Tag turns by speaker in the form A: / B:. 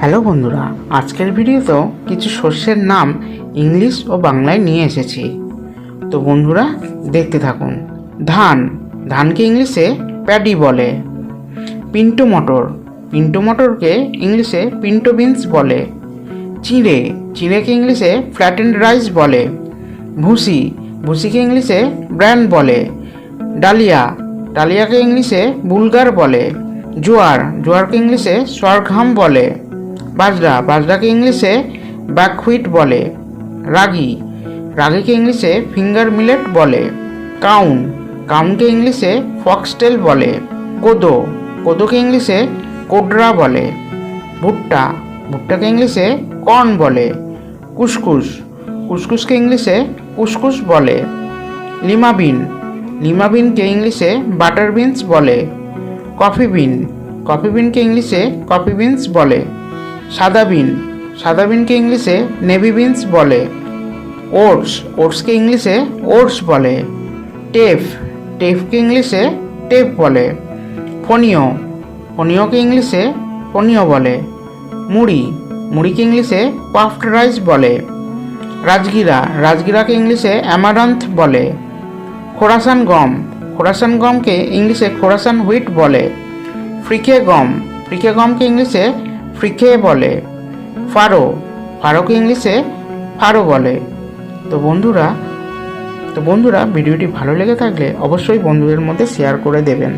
A: Hello বন্ধুরা, আজকের ভিডিওতেও কিছু শস্যের নাম ইংলিশ ও বাংলায় নিয়ে এসেছি। তো বন্ধুরা, দেখতে থাকুন। ধান, ধানকে ইংলিশে প্যাডি বলে। পিন্টো মটর, পিন্টো মটরকে ইংলিশে পিন্টো বিনস বলে। চিঁড়ে, চিঁড়েকে ইংলিশে ফ্ল্যাটেন্ড রাইস বলে। ভুসি, ভুসিকে ইংলিশে ব্র্যান্ড বলে। ডালিয়া, ডালিয়াকে ইংলিশে বুলগার বলে। জোয়ার, জোয়ারকে ইংলিশে সরঘাম বলে। বাজরা, বাজরাকে ইংলিশে ব্যাকহুইট বলে। রাগি, রাগিকে ইংলিশে ফিঙ্গার মিলেট বলে। কাউন, কাউনকে ইংলিশে ফক্সটেল বলে। কোদো, কোদোকে ইংলিশে কোডরা বলে। ভুট্টা, ভুট্টাকে ইংলিশে কর্ন বলে। কুসকুস, কুসকুসকে ইংলিশে কুসকুস বলে। লিমা বিন লিমা বিনকে ইংলিশে বাটার বিনস বলে। কফি বিন, কফি বিনকে ইংলিশে কফি বিনস বলে। সাদা বিন। সাদা বিনকে ইংলিশে নেভি বিনস বলে। ওটস, ওটসকে ইংলিশে ওটস বলে। টেফ, টেফকে ইংলিশে টেপ বলে। ফনিও, ফনিওকে ইংলিশে ফনিও বলে। মুড়ি, মুড়িকে ইংলিশে পাফড রাইস বলে। রাজগিরা, রাজগিরাকে ইংলিশে অ্যামারান্থ বলে। খোরাসান গম, খোরাসান গমকে ইংলিশে খোরাসান হুইট বলে। ফ্রিকে গম, ফ্রিকে গমকে ইংলিশে ফ্রিকে বলে। ফারো, ফারোকে ইংলিশে ফারো বলে। তো বন্ধুরা তো বন্ধুরা, ভিডিওটি ভালো লেগে থাকলে অবশ্যই বন্ধুদের মধ্যে শেয়ার করে দেবেন।